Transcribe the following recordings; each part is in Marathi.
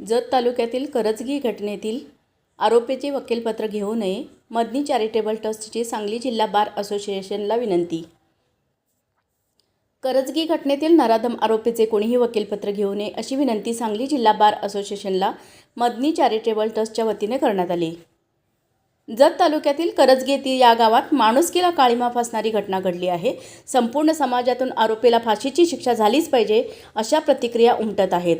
जत तालुक्यातील करजगी घटनेतील आरोपीचे वकीलपत्र घेऊ नये. मदनी चॅरिटेबल ट्रस्टची सांगली जिल्हा बार असोसिएशनला विनंती. करजगी घटनेतील नराधम आरोपीचे कोणीही वकीलपत्र घेऊ नये अशी विनंती सांगली जिल्हा बार असोसिएशनला मदनी चॅरिटेबल ट्रस्टच्या वतीने करण्यात आली. जत तालुक्यातील करजगी येथील या गावात माणुसकीला काळीमा फासणारी घटना घडली आहे. संपूर्ण समाजातून आरोपीला फाशीची शिक्षा झालीच पाहिजे अशा प्रतिक्रिया उमटत आहेत.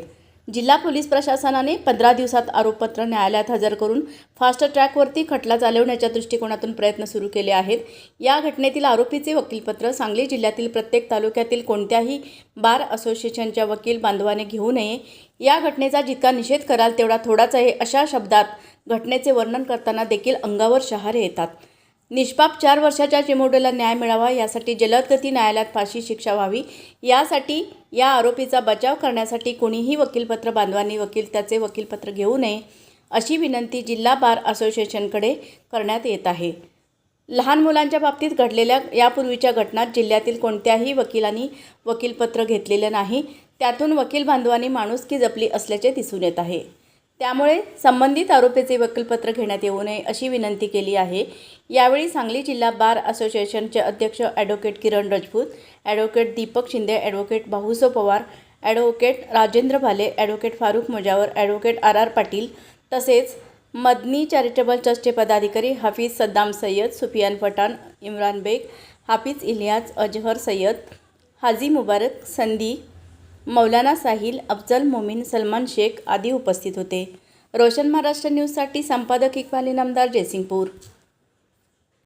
जिल्हा पोलीस प्रशासनाने पंधरा दिवसात आरोपपत्र न्यायालयात हजर करून फास्ट ट्रॅकवरती खटला चालवण्याच्या दृष्टिकोनातून प्रयत्न सुरू केले आहेत. या घटनेतील आरोपीचे वकीलपत्र सांगली जिल्ह्यातील प्रत्येक तालुक्यातील कोणत्याही बार असोसिएशनच्या वकील बांधवाने घेऊ नये. या घटनेचा जितका निषेध कराल तेवढा थोडाच आहे अशा शब्दात घटनेचे वर्णन करताना देखील अंगावर शहारे येतात. निष्पाप चार वर्षाच्या चिमुरडीला न्याय मिळावा यासाठी जलदगती न्यायालयात फाशी शिक्षा व्हावी यासाठी या आरोपीचा बचाव करण्यासाठी कोणीही वकीलपत्र बांधवांनी वकील त्याचे वकीलपत्र घेऊ नये अशी विनंती जिल्हा बार असोसिएशनकडे करण्यात येत आहे. लहान मुलांच्या बाबतीत घडलेल्या यापूर्वीच्या घटनात जिल्ह्यातील कोणत्याही वकिलांनी वकीलपत्र घेतलेलं नाही. त्यातून वकील बांधवांनी माणुसकी जपली असल्याचे दिसून येत आहे. त्यामुळे संबंधित आरोपीचे वकीलपत्र घेण्यात येऊ नये अशी विनंती केली आहे. यावेळी सांगली जिल्हा बार असोसिएशनचे अध्यक्ष advocate Kiran Rajput advocate Deepak Shinde advocate Bhauso Pawar advocate Rajendra Bhale advocate Farooq Mujawar advocate R R Patil तसेच मदनी चॅरिटेबल ट्रस्टचे पदाधिकारी हाफिज सद्दाम सय्यद सुफियान पठाण इम्रान बेग हाफिज इलियाज अजहर सय्यद हाजी मुबारक संदी मौलाना साहिल अफजल मोमीन सलमान शेख आदी उपस्थित होते. रोशन महाराष्ट्र न्यूजसाठी संपादक इक्बाल इनामदार जयसिंगपूर.